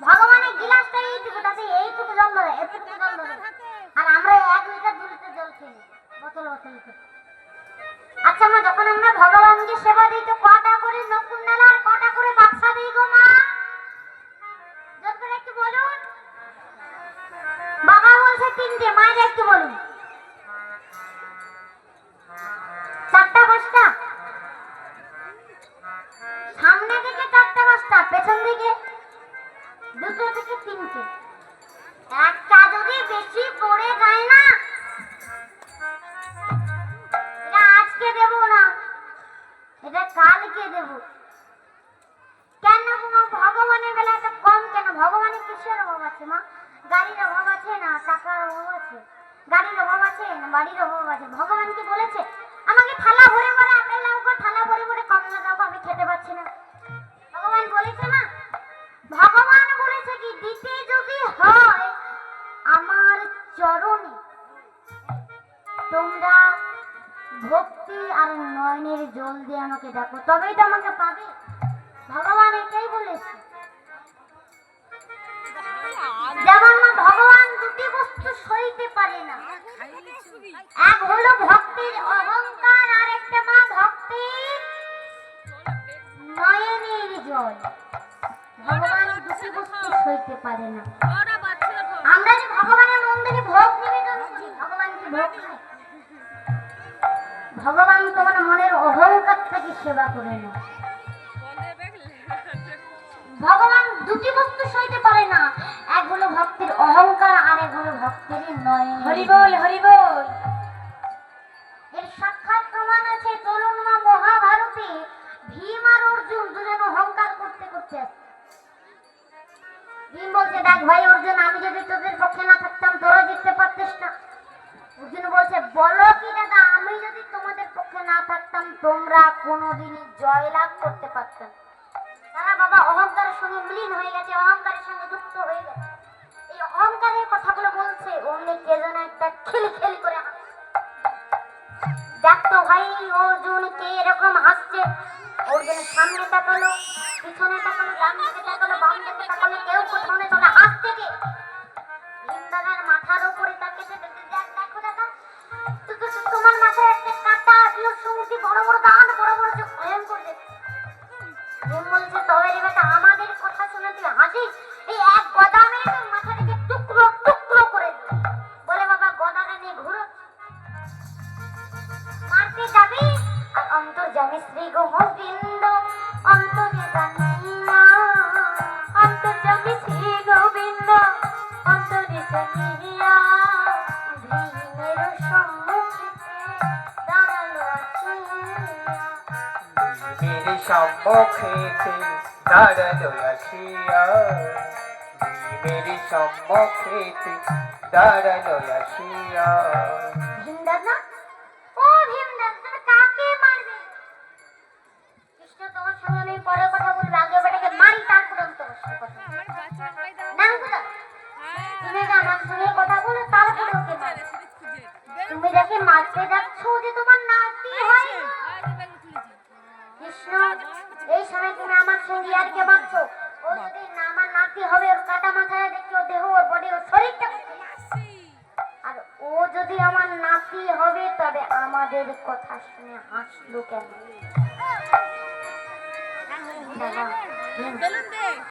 ভগবানের গিলাসটা এইটুকু, তাতে এইটুকু জল ধরে, এতটুকু জল ধরে। আর আমরা এক লিটার দু জল খেলি বোতল বোতল আচ্ছা মা, যখন আমরা ভগবানকে সেবা দিই, তো কটা করে নকুল নালা আর কটা করে বাচ্চা দিই গো মা? জোর করে একটু বলুন। বাবা বলছে তিনটে, মায়ের একটু বলুন। সামনে দিকে চারটা পাঁচটা পেছন দিকে দুটো থেকে তিনটে। একটা যদি বেশি পড়ে যায় না আজকে দেব না, এটা কালকে দেব। কেন ভগবানের বেলা কম কেন? ভগবানের কিসের অভাব আছে মা? গাড়ির অভাব আছে না, টাকার অভাব আছে? গাড়ির অভাব আছে না, বাড়ির অভাব আছে? ভগবান কি বলেছে? আমাকে থালা ভরে ভরে আপেল থালা ভরে দাও আমি খেতে পাচ্ছি না। ভগবান বলেছে না? ভগবান বলেছে কি, দিতে যদি হয় আমার চরণে, তোমরা ভক্তি আর নয়নের জল দিয়ে আমাকে ডাকো, তবেই তো আমাকে পাবে। ভগবান এটাই বলেছে। যেমন ভগবান দুটি বস্তু সইতে পারে না, এক হলো ভক্তির সইতে পারে না। আমরা যে ভগবানের মন্দিরে ভোগ নিবেদন করি ভগবান কি ভোগ খায়? ভগবান তোমার মনের অহংকার থেকে সেবা করে না। ভগবান দুটি বস্তু সইতে পারে না এক হলো ভক্তির অহংকার আর এক হলো ভক্তির নয়। হরি বল হরি বল এর সাক্ষাৎ বলছে, দেখ ভাই অর্জুন আমি যদি তোদের পক্ষে না থাকতাম, তোরা জিততে পারতিস না। অর্জুন বলছে, বলো কি দাদা, আমি যদি তোমাদের পক্ষে না থাকতাম, তোমরা কোনোদিনই জয়লাভ করতে পারতাম বাবা, অহংকারের সঙ্গে মিলিন হয়ে গেছে, অহংকারের সঙ্গে যুক্ত হয়ে গেছে। এই অহংকারের কথাগুলো বলছে, অমনি কে যেন একটা খিল খিল করে ভাই, অর্জুন কে এরকম হাসছে সামনে তাকালো, পিছনে তাকালো, ডান দিকে তাকালো, বাম দিকে তাকালো, কেউ কোথাও তোমার মাথায় একটা কাটা দিও সমুদ্রে বড় বড় দাঁত বড় বড় সম্মুখেতে দাঁড়াল আসিয়া মেরে সম্মুখেতে দাঁড়াল আসিয়া ভীমদাদ ও ভীমদাদ তুমি কাকে মারবে? কৃষ্ণ তোমার সঙ্গে আমি পরে কথা বলব আগে। তুমি যাকে মারতে যাচ্ছ যে তোমার নাতি হয়। কৃষ্ণ এই সময় তুমি আমার সঙ্গে আর কে ভাবছ। ও যদি না আমার নাতি হবে ওর কাটা মাথায় দেখি ওর দেহ ওর বডি ওর শরীরটা আর ও যদি আমার নাতি হবে তবে আমাদের কথা শুনে হাসলো কেন? দাদা, হুম।